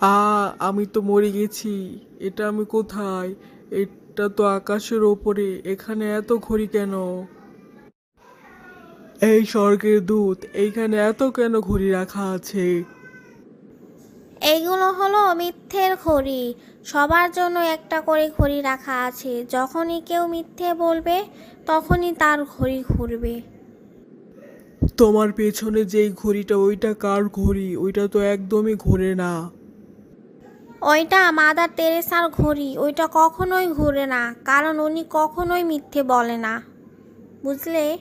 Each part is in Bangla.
আ আমি তো মরে গেছি। এটা আমি কোথায়? এটা তো আকাশের ওপরে। এখানে এত ঘড়ি কেন? এই স্বর্গের দূত এইখানে এত কেন ঘড়ি রাখা আছে? এইগুলো হলো মিথ্যের ঘড়ি। সবার জন্য একটা করে ঘড়ি রাখা আছে। যখনই কেউ মিথ্যে বলবে তখনই তার ঘড়ি ঘুরবে। তোমার পেছনে যেই ঘড়িটা ওইটা কার ঘড়ি? ওইটা তো একদমই ঘোরে না। ওইটা মাদার তেরেসার ঘড়ি ওইটা কখনোই ঘুরে না কারণ উনি কখনোই মিথ্যে বলে না। বুঝলে?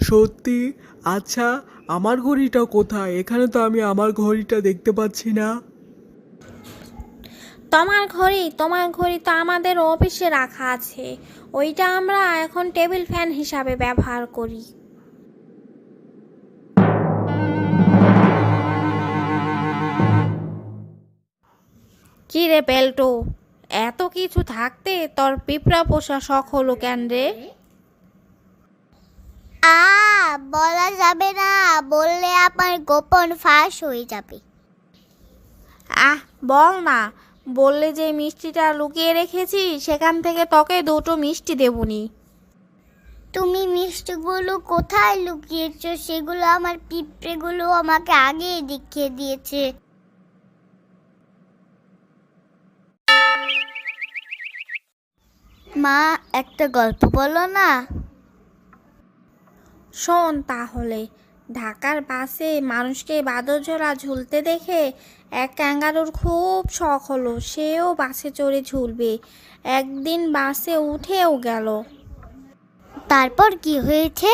সত্যি? আচ্ছা আমার ঘড়িটা কোথায়? এখানে তো আমি আমার ঘড়িটা দেখতে পাচ্ছি না। তোমার ঘড়ি? তোমার ঘড়ি তো আমাদের অফিসে রাখা আছে। ওইটা আমরা এখন টেবিল ফ্যান হিসাবে ব্যবহার করি। কি রে পেল্টো এত কিছু থাকতে তোর পিঁপড়া পোষা শখ হলো কেন রে? আ বলা যাবে না বললে আমার গোপন ফাঁস হয়ে যাবে। আহ বল না বললে যে মিষ্টিটা লুকিয়ে রেখেছি সেখান থেকে তোকে দুটো মিষ্টি দেবনি। তুমি মিষ্টিগুলো কোথায় লুকিয়েছো সেগুলো আমার পিঁপড়েগুলো আমাকে আগেই দেখিয়ে দিয়েছে। মা একটা গল্প বলো না। শোন তাহলে ঢাকার বাসে মানুষকে বাদরঝোলা ঝুলতে দেখে এক ক্যাঙ্গারুর খুব শখ হলো সেও বাসে চড়ে ঝুলবে। একদিন বাসে উঠেও গেল। তারপর কি হয়েছে?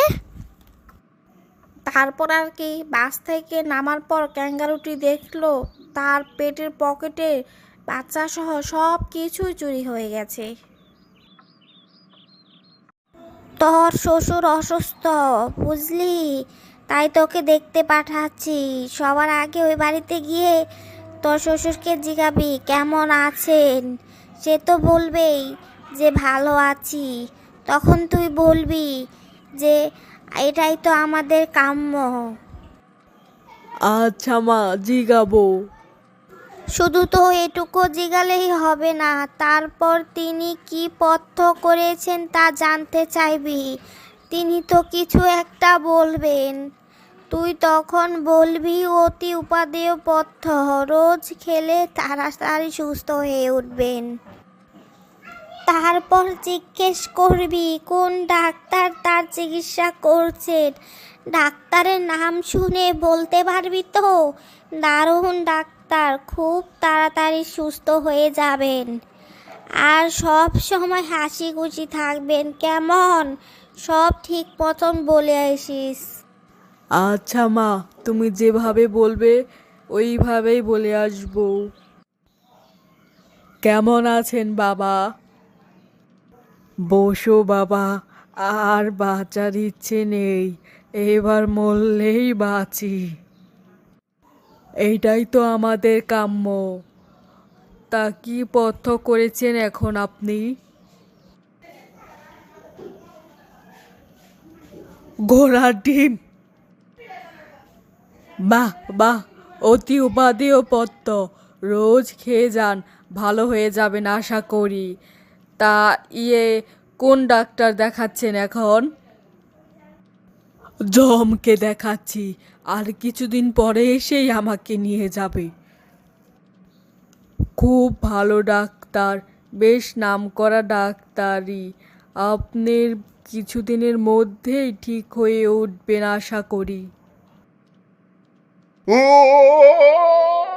তারপর আর কি বাস থেকে নামার পর ক্যাঙ্গারুটি দেখল তার পেটের পকেটে বাচ্চা সহ সব কিছুই চুরি হয়ে গেছে। তোর শ্বশুর অসুস্থ, বুঝলি? তাই তোকে দেখতে পাঠাচ্ছি। সবার আগে ওই বাড়িতে গিয়ে তোর শ্বশুরকে জিগাবি, কেমন আছেন? সে তো বলবেই যে ভালো আছি। তখন তুই বলবি যে এটাই তো আমাদের কাম্য। আচ্ছা মা, জিগাবো। শুধু তো এটুকু জিগালেই হবে না, তারপর তিনি কি পথ্য করেছেন তা জানতে চাইবি। তিনি তো কিছু একটা বলবেন। তুই তখন বলবি, অতি উপাদেয় পথ্য, রোজ খেলে তাড়াতাড়ি সুস্থ হয়ে উঠবেন। তারপর জিজ্ঞেস করবি, কোন ডাক্তার তার চিকিৎসা করছেন? ডাক্তারের নাম শুনে বলতে পারবি তো? দারুণ ডাক্তার। খুব তাড়াতাড়ি সুস্থ হয়ে যাবেন। আর সব সময় হাসি খুশি থাকবেন, কেমন? সব ঠিক মতন বলে আসিস। আচ্ছা মা, তুমি যেভাবে বলবে, ওইভাবেই বলে আসব। কেমন আছেন বাবা? বসো বাবা, আর বাঁচার ইচ্ছে নেই, এবার মরলেই বাঁচি। এইটাই তো আমাদের কাম্য। তা কি পথ্য করেছেন এখন আপনি? ঘোড়ার ডিম। বাহ বাহ, অতি উপাদেয় পত্ত রোজ খেয়ে যান, ভালো হয়ে যাবেন আশা করি। তা ইয়ে কোন ডাক্তার দেখাচ্ছেন এখন? জমকে দেখাচ্ছি, আর কিছুদিন পরে এসেই আমাকে নিয়ে যাবে খুব ভালো ডাক্তার, বেশ নাম করা ডাক্তারই আপনার কিছুদিনের মধ্যেই ঠিক হয়ে উঠবেন আশা করি Oh!